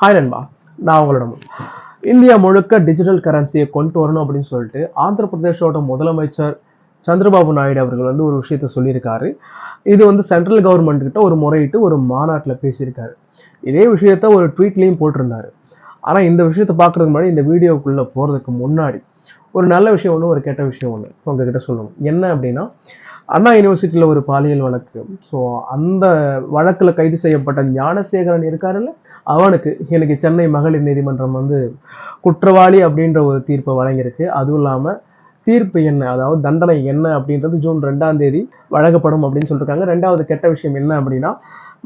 Hi நண்பா நான் உங்களிடம் இந்தியா முழுக்க டிஜிட்டல் கரன்சியை கொண்டு வரணும் அப்படின்னு சொல்லிட்டு ஆந்திர பிரதேஷோட முதலமைச்சர் சந்திரபாபு நாயுடு அவர்கள் வந்து ஒரு விஷயத்த சொல்லியிருக்காரு. இது வந்து சென்ட்ரல் கவர்மெண்ட் கிட்ட ஒரு முறையிட்டு ஒரு மாநாட்டில் பேசியிருக்காரு. இதே விஷயத்த ஒரு ட்வீட்லேயும் போட்டிருந்தாரு. ஆனால் இந்த விஷயத்த பார்க்கறதுக்கு முன்னாடி இந்த வீடியோக்குள்ளே போகிறதுக்கு முன்னாடி ஒரு நல்ல விஷயம் ஒன்று ஒரு கெட்ட விஷயம் ஒன்று உங்ககிட்ட சொல்லணும். என்ன அப்படின்னா அண்ணா யூனிவர்சிட்டியில் ஒரு பாலியல் வழக்கு. ஸோ அந்த வழக்கில் கைது செய்யப்பட்ட ஞானசேகரன் இருக்காருல்ல? அவனுக்கு எனக்கு சென்னை மகளிர் நீதிமன்றம் வந்து குற்றவாளி அப்படின்ற ஒரு தீர்ப்பை வழங்கியிருக்கு. அதுவும் இல்லாமல் தீர்ப்பு என்ன? அதாவது தண்டனை என்ன அப்படின்றது ஜூன் ரெண்டாம் தேதி வழங்கப்படும் அப்படின்னு சொல்லியிருக்காங்க ரெண்டாவது கெட்ட விஷயம் என்ன அப்படின்னா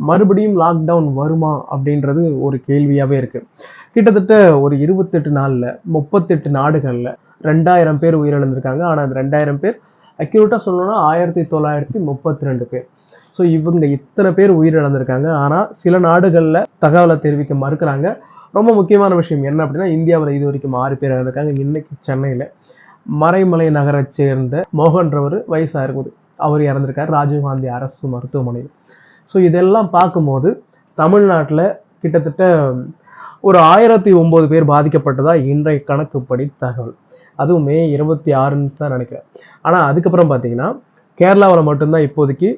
மறுபடியும் லாக்டவுன் வருமா அப்படின்றது ஒரு கேள்வியாகவே இருக்குது கிட்டத்தட்ட ஒரு இருபத்தெட்டு நாளில் முப்பத்தெட்டு நாடுகளில் ரெண்டாயிரம் பேர் உயிரிழந்திருக்காங்க. ஆனால் அந்த ரெண்டாயிரம் பேர் அக்யூரேட்டாக சொல்லணும்னா ஆயிரத்தி தொள்ளாயிரத்தி முப்பத்தி ரெண்டு பேர். ஸோ இவங்க இத்தனை பேர் உயிரிழந்திருக்காங்க. ஆனால் சில நாடுகளில் தகவலை தெரிவிக்க மறுக்கிறாங்க. ரொம்ப முக்கியமான விஷயம் என்ன அப்படின்னா இந்தியாவில் இது வரைக்கும் ஆறு பேர் இறந்திருக்காங்க. இன்னைக்கு சென்னையில். மறைமலை நகரை சேர்ந்த மோகன்றவர் வயசாக இருக்குது அவர் இறந்திருக்கார். ராஜீவ்காந்தி அரசு மருத்துவமனையில். ஸோ இதெல்லாம் பார்க்கும்போது தமிழ்நாட்டில் கிட்டத்தட்ட ஒரு ஆயிரத்தி ஒம்பது பேர் பாதிக்கப்பட்டதா இன்றைய கணக்குப்படி தகவல். அதுவும் மே இருபத்தி ஆறுன்னு தான் நினைக்கிறேன். ஆனால் அதுக்கப்புறம் பார்த்தீங்கன்னா கேரளாவில் மட்டும்தான் இப்போதைக்கு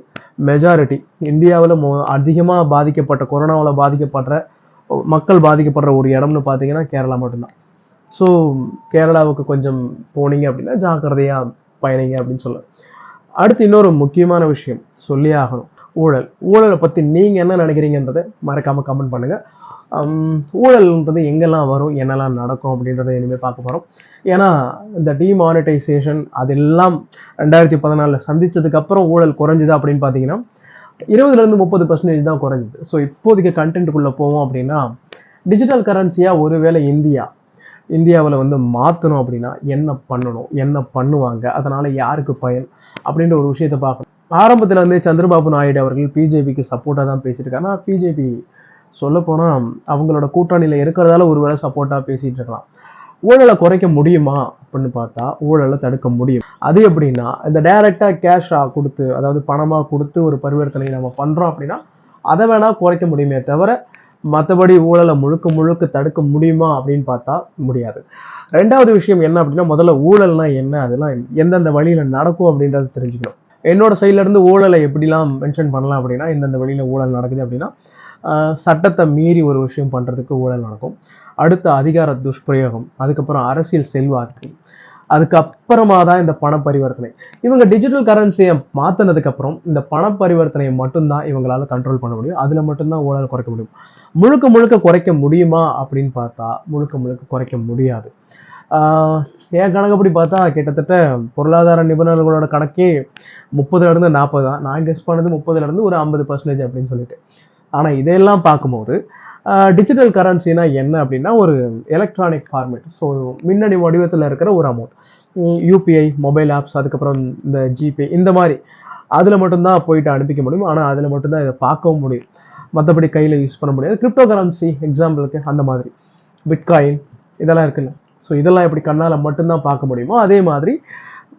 மெஜாரிட்டி இந்தியாவில் மொ அதிகமாக பாதிக்கப்பட்ட கொரோனாவில் பாதிக்கப்படுற மக்கள் பாதிக்கப்படுற ஒரு இடம்னு பார்த்தீங்கன்னா கேரளா மட்டும்தான். ஸோ கேரளாவுக்கு கொஞ்சம் போனீங்க அப்படின்னா ஜாக்கிரதையாக பயணிங்க அப்படின்னு சொல்ல அடுத்து இன்னொரு முக்கியமான விஷயம் சொல்லியே ஆகணும். ஊழல். ஊழலை பற்றி நீங்கள் என்ன நினைக்கிறீங்கன்றதை மறக்காமல் கமெண்ட் பண்ணுங்கள் ஊழல்ன்றது எங்கெல்லாம் வரும் என்னெல்லாம் நடக்கும் அப்படின்றத இனிமேல் பார்க்க போகிறோம் ஏன்னா இந்த டிமானிட்டைசேஷன் அதெல்லாம் ரெண்டாயிரத்தி பதினாலில் சந்தித்ததுக்கப்புறம் ஊழல் குறைஞ்சுதா அப்படின்னு பார்த்தீங்கன்னா இருபதுலேருந்து முப்பது பர்சன்டேஜ் தான் குறைஞ்சுது. ஸோ இப்போதைக்கு கண்டென்ட்டுக்குள்ளே போவோம் அப்படின்னா டிஜிட்டல் கரன்சியாக ஒருவேளை இந்தியா இந்தியாவில் வந்து மாற்றணும் அப்படின்னா என்ன பண்ணணும் என்ன பண்ணுவாங்க அதனால் யாருக்கு பயன் அப்படின்ற ஒரு விஷயத்தை பார்க்கணும். ஆரம்பத்தில் வந்து சந்திரபாபு நாயுடு அவர்கள் பிஜேபிக்கு சப்போர்ட்டாக தான் பேசியிருக்காங்க ஆனால் பிஜேபி சொல்லப்போனால் அவங்களோட கூட்டணியில் இருக்கிறதால ஒரு வேளை சப்போர்ட்டாக பேசிகிட்டு இருக்கலாம். ஊழலை குறைக்க முடியுமா? அப்படின்னு பார்த்தா ஊழலை தடுக்க முடியும். அது எப்படின்னா இந்த டைரெக்டாக கேஷாக கொடுத்து அதாவது பணமாக கொடுத்து ஒரு பரிவர்த்தனை நம்ம பண்ணுறோம் அப்படின்னா அதை வேணால் குறைக்க முடியுமே தவிர மற்றபடி ஊழலை முழுக்க முழுக்க தடுக்க முடியுமா அப்படின்னு பார்த்தா முடியாது. ரெண்டாவது விஷயம் என்ன அப்படின்னா முதல்ல ஊழல்னா என்ன? அதெல்லாம் எந்தெந்த வழியில் நடக்கும் அப்படின்றத தெரிஞ்சுக்கணும். என்னோட சைட்லேருந்து ஊழலை எப்படிலாம் மென்ஷன் பண்ணலாம் அப்படின்னா எந்தெந்த வழியில் ஊழல் நடக்குது அப்படின்னா சட்டத்தை மீறி ஒரு விஷயம் பண்ணுறதுக்கு ஊழல் நடக்கும். அடுத்து அதிகார துஷ்பிரயோகம் அதுக்கப்புறம் அரசியல் செல்வாக்கு அதுக்கப்புறமா தான் இந்த பண பரிவர்த்தனை. இவங்க டிஜிட்டல் கரன்சியை மாற்றினதுக்கப்புறம் இந்த பண பரிவர்த்தனையை மட்டும்தான் இவங்களால கண்ட்ரோல் பண்ண முடியும். அதில் மட்டும்தான் ஊழல் குறைக்க முடியும். முழுக்க முழுக்க குறைக்க முடியுமா அப்படின்னு பார்த்தா முழுக்க முழுக்க குறைக்க முடியாது. என் கணக்குப்படி பார்த்தா கிட்டத்தட்ட பொருளாதார நிபுணர்களோட கணக்கே முப்பதுலேருந்து நாற்பது தான் நான் கெஸ் பண்ணது முப்பதுலேருந்து ஒரு ஐம்பது பர்சன்டேஜ் அப்படின்னு சொல்லிட்டு. ஆனால் இதையெல்லாம் பார்க்கும்போது டிஜிட்டல் கரன்சினா என்ன அப்படின்னா ஒரு எலக்ட்ரானிக் ஃபார்மேட் ஸோ மின்னணு வடிவத்தில் இருக்கிற ஒரு அமௌண்ட் யூபிஐ மொபைல் ஆப்ஸ் அதுக்கப்புறம் இந்த ஜிபே இந்த மாதிரி. அதில் மட்டும்தான் போயிட்டு அனுப்பிக்க முடியும். ஆனால் அதில் மட்டும்தான் இதை பார்க்கவும் முடியும். மற்றபடி கையில் யூஸ் பண்ண முடியாது. கிரிப்டோ கரன்சி எக்ஸாம்பிளுக்கு அந்த மாதிரி. பிட்காயின் இதெல்லாம் இருக்குல்ல. ஸோ இதெல்லாம் எப்படி கண்ணால் மட்டும்தான் பார்க்க முடியுமோ அதே மாதிரி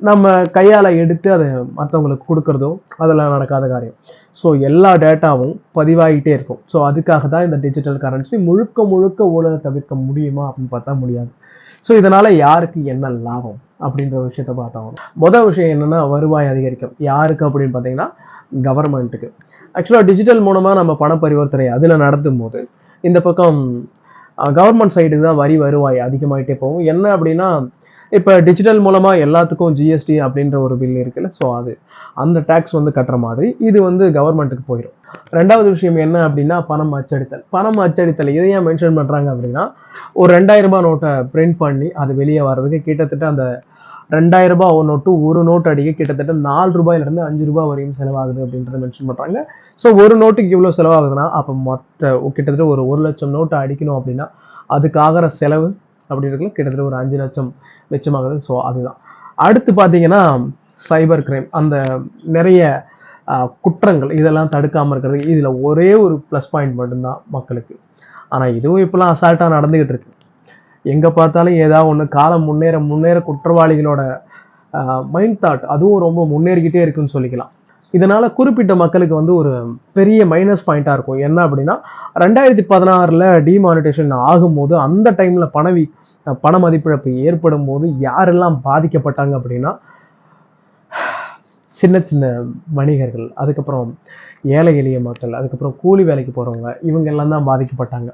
நம்ம கையால் எடுத்து அதை மற்றவங்களுக்கு கொடுக்குறதோ அதெல்லாம் நடக்காத காரியம். ஸோ எல்லா டேட்டாவும் பதிவாகிட்டே இருக்கும். ஸோ அதுக்காக தான் இந்த டிஜிட்டல் கரன்சி முழுக்க முழுக்க ஊழலை தவிர்க்க முடியுமா அப்படின்னு பார்த்தா முடியாது. ஸோ இதனால் யாருக்கு என்ன லாபம் அப்படின்ற விஷயத்த பார்த்தோம் மொதல் விஷயம் என்னென்னா வருவாய் அதிகரிக்கும். யாருக்கு அப்படின்னு பார்த்தீங்கன்னா கவர்மெண்ட்டுக்கு ஆக்சுவலாக டிஜிட்டல் மூலமாக நம்ம பண பரிவர்த்தனை அதில் நடத்தும் போது இந்த பக்கம் கவர்மெண்ட் சைடுக்கு தான் வரி வருவாய் அதிகமாகிட்டே போகும். என்ன அப்படின்னா இப்போ டிஜிட்டல் மூலமாக எல்லாத்துக்கும் ஜிஎஸ்டி அப்படின்ற ஒரு பில் இருக்குல்ல ஸோ அது அந்த டேக்ஸ் வந்து கட்டுற மாதிரி இது வந்து கவர்மெண்ட்டுக்கு போயிடும் ரெண்டாவது விஷயம் என்ன அப்படின்னா பணம் அச்சடித்தல். பணம் அச்சடித்தல் இதை ஏன் மென்ஷன் பண்ணுறாங்க அப்படின்னா ஒரு ரெண்டாயிரம் ரூபாய் நோட்டை பிரிண்ட் பண்ணி அது வெளியே வர்றதுக்கு கிட்டத்தட்ட அந்த ரெண்டாயிரம் ரூபாய் ஒரு நோட்டு ஒரு நோட்டு அடிக்க கிட்டத்தட்ட நாலு ரூபாயிலிருந்து அஞ்சு ரூபாய் வரையும் செலவாகுது அப்படின்றத மென்ஷன் பண்ணுறாங்க ஸோ ஒரு நோட்டுக்கு இவ்வளோ செலவாகுதுன்னா அப்போ மொத்த கிட்டத்தட்ட ஒரு ஒரு லட்சம் நோட்டு அடிக்கணும் அப்படின்னா அதுக்காகிற செலவு அப்படி இருக்குல்ல கிட்டத்தட்ட ஒரு அஞ்சு லட்சம் மிச்சமாகுது. ஸோ அதுதான். அடுத்து பார்த்தீங்கன்னா சைபர் கிரைம் அந்த நிறைய குற்றங்கள் இதெல்லாம் தடுக்காமல் இருக்கிறது. இதில் ஒரே ஒரு ப்ளஸ் பாயிண்ட் மட்டும்தான் மக்களுக்கு. ஆனால் இதுவும் இப்போலாம் அசால்ட்டாக நடந்துக்கிட்டு இருக்கு. எங்கே பார்த்தாலும் ஏதாவது ஒன்று காலம் முன்னேற முன்னேற குற்றவாளிகளோட மைண்ட் தாட் அதுவும் ரொம்ப முன்னேறிக்கிட்டே இருக்குன்னு சொல்லிக்கலாம். இதனால் குறிப்பிட்ட மக்களுக்கு வந்து ஒரு பெரிய மைனஸ் பாயிண்ட்டாக இருக்கும். என்ன அப்படின்னா ரெண்டாயிரத்தி பதினாறில் டிமானிட்டேஷன் ஆகும்போது அந்த டைமில் பணவி பண மதிப்பிழப்பு ஏற்படும் போது யாரெல்லாம் பாதிக்கப்பட்டாங்க அப்படின்னா சின்ன சின்ன வணிகர்கள் அதுக்கப்புறம் ஏழை எளிய மக்கள் அதுக்கப்புறம் கூலி வேலைக்கு போகிறவங்க இவங்க எல்லாம் தான் பாதிக்கப்பட்டாங்க.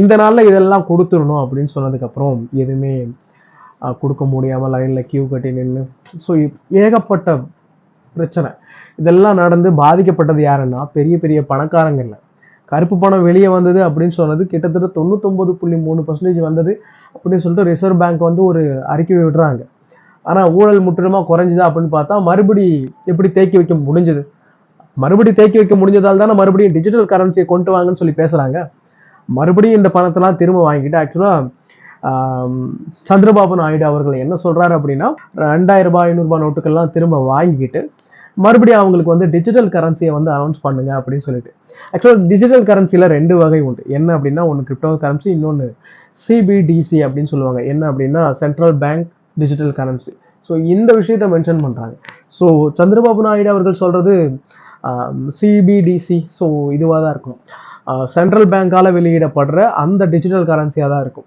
இந்த நாளில் இதெல்லாம் கொடுத்துடணும் அப்படின்னு சொன்னதுக்கப்புறம் எதுவுமே கொடுக்க முடியாமல் லைனில் கியூ கட்டி நின்று ஸோ ஏகப்பட்ட பிரச்சனை. இதெல்லாம் நடந்து பாதிக்கப்பட்டது யாருன்னா பெரிய பெரிய பணக்காரங்க இல்லை. கருப்பு பணம் வெளியே வந்தது அப்படின்னு சொன்னது. கிட்டத்தட்ட தொண்ணூத்தொம்பது புள்ளி மூணு பர்சன்டேஜ் வந்தது அப்படின்னு சொல்லிட்டு ரிசர்வ் பேங்க் வந்து ஒரு அறிக்கை விடுறாங்க. ஆனால் ஊழல் முற்றிலுமாக குறைஞ்சிதா அப்படின்னு பார்த்தா மறுபடி எப்படி தேக்கி வைக்க முடிஞ்சது? மறுபடி தேக்கி வைக்க முடிஞ்சதால் தானே மறுபடியும் டிஜிட்டல் கரன்சியை கொண்டு வாங்கன்னு சொல்லி பேசுகிறாங்க மறுபடியும் இந்த பணத்தெல்லாம் திரும்ப வாங்கிட்டு ஆக்சுவலாக சந்திரபாபு நாயுடு அவர்கள் என்ன சொல்கிறாரு அப்படின்னா ரெண்டாயிரம் ரூபாய் ஐநூறுரூபா நோட்டுக்கெல்லாம் நோட்டுகள்லாம் திரும்ப வாங்கிக்கிட்டு மறுபடியும் அவங்களுக்கு வந்து டிஜிட்டல் கரன்சியை வந்து அனௌன்ஸ் பண்ணுங்க அப்படின்னு சொல்லிட்டு. ஆக்சுவலாக டிஜிட்டல் கரன்சியில் ரெண்டு வகை உண்டு. என்ன அப்படின்னா ஒன்று கிரிப்டோ கரன்சி இன்னொன்று சிபிடிசி அப்படின்னு சொல்லுவாங்க. என்ன அப்படின்னா central bank digital currency so இந்த விஷயத்த மென்ஷன் பண்ணுறாங்க ஸோ சந்திரபாபு நாயுடு அவர்கள் சொல்கிறது சிபிடிசி ஸோ இதுவாக தான் இருக்கும். சென்ட்ரல் பேங்க்கால் வெளியிடப்படுற அந்த டிஜிட்டல் கரன்சியாக தான் இருக்கும்.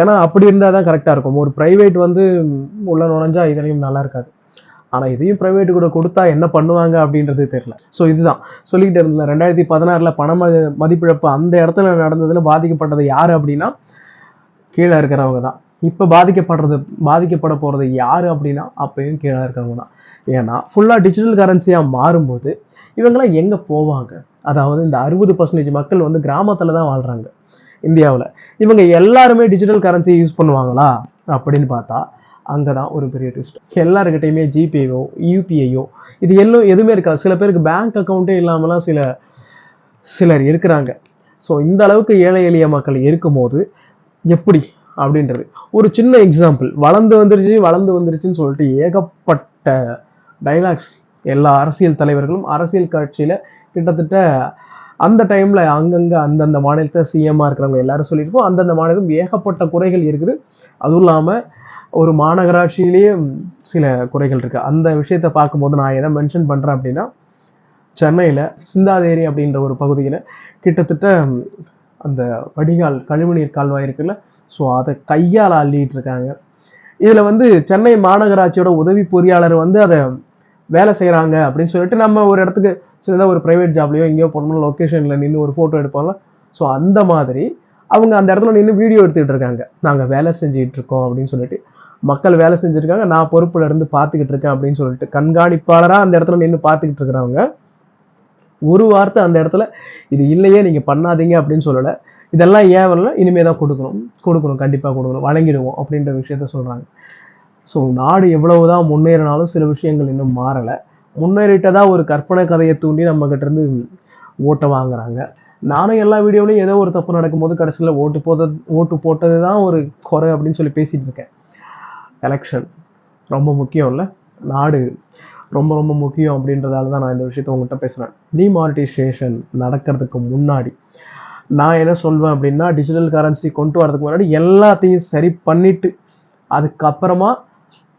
ஏன்னா அப்படி இருந்தால் தான் கரெக்டாக இருக்கும். ஒரு ப்ரைவேட் வந்து உள்ள நுழைஞ்சா இதுலேயும் நல்லா இருக்காது. ஆனால் இதையும் ப்ரைவேட் கூட கொடுத்தா என்ன பண்ணுவாங்க அப்படின்றது தெரியல. ஸோ இதுதான். சொல்லிக்கிட்டு இருந்தேன் ரெண்டாயிரத்தி பதினாறில் பண ம- மதிப்பிழப்பு அந்த இடத்துல நடந்ததில் பாதிக்கப்பட்டது யார் அப்படின்னா கீழே இருக்கிறவங்க தான். இப்போ பாதிக்கப்படுறது பாதிக்கப்பட போகிறது யார் அப்படின்னா அப்பயும் கீழே இருக்கிறவங்க தான். ஏன்னா ஃபுல்லாக டிஜிட்டல் கரன்சியாக மாறும்போது இவங்கெல்லாம் எங்கே போவாங்க? அதாவது இந்த அறுபது பர்சன்டேஜ் மக்கள் வந்து கிராமத்தில் தான் வாழ்கிறாங்க இந்தியாவில். இவங்க எல்லாருமே டிஜிட்டல் கரன்சி யூஸ் பண்ணுவாங்களா? அப்படின்னு பார்த்தா அங்கே தான் ஒரு பெரிய ட்விஸ்ட் எல்லாருக்கிட்டையுமே ஜிபேயோ யூபிஐயோ இது எல்லாம் எதுவுமே இருக்காது. சில பேருக்கு பேங்க் அக்கௌண்ட்டே இல்லாமலாம் சில சிலர் இருக்கிறாங்க. ஸோ இந்த அளவுக்கு ஏழை எளிய மக்கள் இருக்கும்போது எப்படி அப்படின்றது. ஒரு சின்ன எக்ஸாம்பிள் வளர்ந்து வந்துருச்சு வளர்ந்து வந்துருச்சுன்னு சொல்லிட்டு ஏகப்பட்ட டைலாக்ஸ் எல்லா அரசியல் தலைவர்களும் அரசியல் கட்சியில் கிட்டத்தட்ட அந்த டைமில் அங்கங்கே அந்தந்த மாநிலத்தை சிஎம்மாக இருக்கிறவங்க எல்லாரும் சொல்லியிருக்கோம். அந்தந்த மாநிலம் ஏகப்பட்ட குறைகள் இருக்குது. அதுவும் இல்லாமல் ஒரு மாநகராட்சியிலேயே சில குறைகள் இருக்குது அந்த விஷயத்தை பார்க்கும்போது நான் எதை மென்ஷன் பண்ணுறேன் அப்படின்னா சென்னையில் சிந்தாதேரி அப்படின்ற ஒரு பகுதியில் கிட்டத்தட்ட அந்த வடிகால் கழிவுநீர் கால்வாய் இருக்குல்ல ஸோ அதை கையால் அள்ளிட்டு இருக்காங்க. இதில் வந்து சென்னை மாநகராட்சியோட உதவி பொறியாளர் வந்து அதை வேலை செய்கிறாங்க அப்படின்னு சொல்லிட்டு நம்ம ஒரு இடத்துக்கு சின்னதாக ஒரு ப்ரைவேட் ஜாப்லையோ எங்கேயோ போனோம்னா லொக்கேஷனில் நின்று ஒரு ஃபோட்டோ எடுப்போம்ல. ஸோ அந்த மாதிரி அவங்க அந்த இடத்துல நின்று வீடியோ எடுத்துக்கிட்டு இருக்காங்க. நாங்கள் வேலை செஞ்சுக்கிட்டு இருக்கோம் அப்படின்னு சொல்லிட்டு. மக்கள் வேலை செஞ்சுருக்காங்க நான் பொறுப்பில் இருந்து பார்த்துக்கிட்டு இருக்கேன் அப்படின்னு சொல்லிட்டு கண்காணிப்பாளராக அந்த இடத்துல நின்று பார்த்துக்கிட்டு இருக்கிறவங்க ஒரு வார்த்தை அந்த இடத்துல இது இல்லையே நீங்கள் பண்ணாதீங்க அப்படின்னு சொல்லலை. இதெல்லாம் ஏன் வரல? இனிமே தான் கொடுக்கணும். கொடுக்கணும் கண்டிப்பாக கொடுக்கணும். வழங்கிடுவோம் அப்படின்ற விஷயத்த சொல்கிறாங்க ஸோ நாடு எவ்வளவுதான் முன்னேறினாலும் சில விஷயங்கள் இன்னும் மாறலை. முன்னேறிட்டதாக ஒரு கற்பனை கதையை தூண்டி நம்மக்கிட்டேருந்து இருந்து ஓட்டை வாங்குறாங்க. நானும் எல்லா வீடியோலையும் ஏதோ ஒரு தப்பு நடக்கும்போது கடைசியில் ஓட்டு போத ஓட்டு போட்டது தான் ஒரு குறை அப்படின்னு சொல்லி பேசிகிட்டு இருக்கேன். எலெக்ஷன் ரொம்ப முக்கியம் இல்லை நாடு ரொம்ப ரொம்ப முக்கியம் அப்படின்றதால தான் நான் இந்த விஷயத்த உங்கள்கிட்ட பேசுகிறேன் டிமானிட்டைசேஷன் நடக்கிறதுக்கு முன்னாடி நான் என்ன சொல்வேன் அப்படின்னா டிஜிட்டல் கரன்சி கொண்டு வரதுக்கு முன்னாடி எல்லாத்தையும் சரி பண்ணிவிட்டு அதுக்கப்புறமா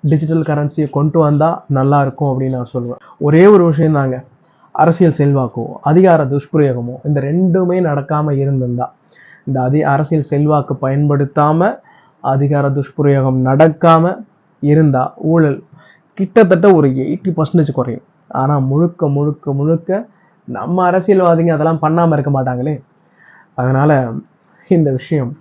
டிஜிட்டல் கரன்சியை கொண்டு வந்தால் நல்லா இருக்கும் அப்படின்னு நான் சொல்லுவேன் ஒரே ஒரு விஷயம் தாங்க அரசியல் செல்வாக்கோ அதிகார துஷ்பிரயோகமோ இந்த ரெண்டுமே நடக்காமல் இருந்திருந்தா இந்த அதி அரசியல் செல்வாக்கு பயன்படுத்தாமல் அதிகார துஷ்பிரயோகம் நடக்காமல் இருந்தால் ஊழல் கிட்டத்தட்ட ஒரு எயிட்டி பர்சன்டேஜ் குறையும். ஆனால் முழுக்க முழுக்க முழுக்க நம்ம அரசியல்வாதிங்க அதெல்லாம் பண்ணாமல் இருக்க மாட்டாங்களே. அதனால் இந்த விஷயம்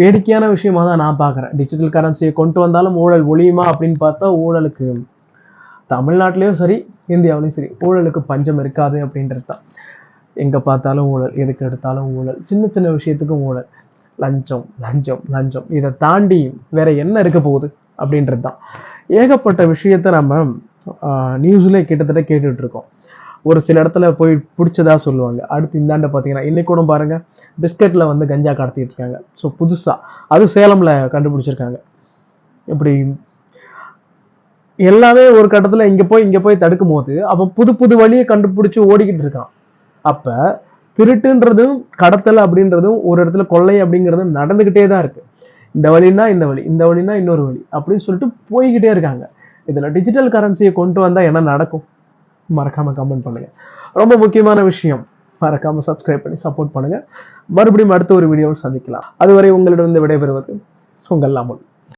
வேடிக்கையான விஷயமா தான் நான் பார்க்குறேன். டிஜிட்டல் கரன்சியை கொண்டு வந்தாலும் ஊழல் ஒழியுமா அப்படின்னு பார்த்தா ஊழலுக்கு தமிழ்நாட்டிலையும் சரி இந்தியாவிலையும் சரி ஊழலுக்கு பஞ்சம் இருக்காது அப்படின்றது தான். எங்கே பார்த்தாலும் ஊழல் எதுக்கு எடுத்தாலும் ஊழல் சின்ன சின்ன விஷயத்துக்கும் ஊழல். லஞ்சம் லஞ்சம் லஞ்சம். இதை தாண்டி வேற என்ன இருக்க போகுது அப்படின்றது தான் ஏகப்பட்ட விஷயத்த நம்ம நியூஸ்லேயே கிட்டத்தட்ட கேட்டுட்டு இருக்கோம். ஒரு சில இடத்துல போய் பிடிச்சதா சொல்லுவாங்க. அடுத்து இந்தாண்ட பார்த்தீங்கன்னா இன்னைக்கு கூட பாருங்க பிஸ்கட்ல வந்து கஞ்சா கடத்திட்டு இருக்காங்க. ஸோ புதுசாக அது சேலம்ல கண்டுபிடிச்சிருக்காங்க. இப்படி எல்லாமே ஒரு கட்டத்தில் இங்கே போய் இங்கே போய் தடுக்கும் போது அவன் புது புது வழியை கண்டுபிடிச்சி ஓடிக்கிட்டு இருக்கான். அப்போ திருட்டுன்றதும் கடத்தல் அப்படின்றதும் ஒரு இடத்துல கொள்ளை அப்படிங்கிறதும் நடந்துக்கிட்டே தான் இருக்கு. இந்த வழின்னா இந்த வழி இந்த வழின்னா இன்னொரு வழி அப்படின்னு சொல்லிட்டு போய்கிட்டே இருக்காங்க. இதில் டிஜிட்டல் கரன்சியை கொண்டு வந்தால் என்ன நடக்கும்? மறக்காம கமெண்ட் பண்ணுங்க. ரொம்ப முக்கியமான விஷயம். மறக்காம சப்ஸ்கிரைப் பண்ணி சப்போர்ட் பண்ணுங்க. மறுபடியும் அடுத்த ஒரு வீடியோவில் சந்திக்கலாம். அதுவரை உங்களிடம் விடைபெறுவது உங்கள் அமுல்.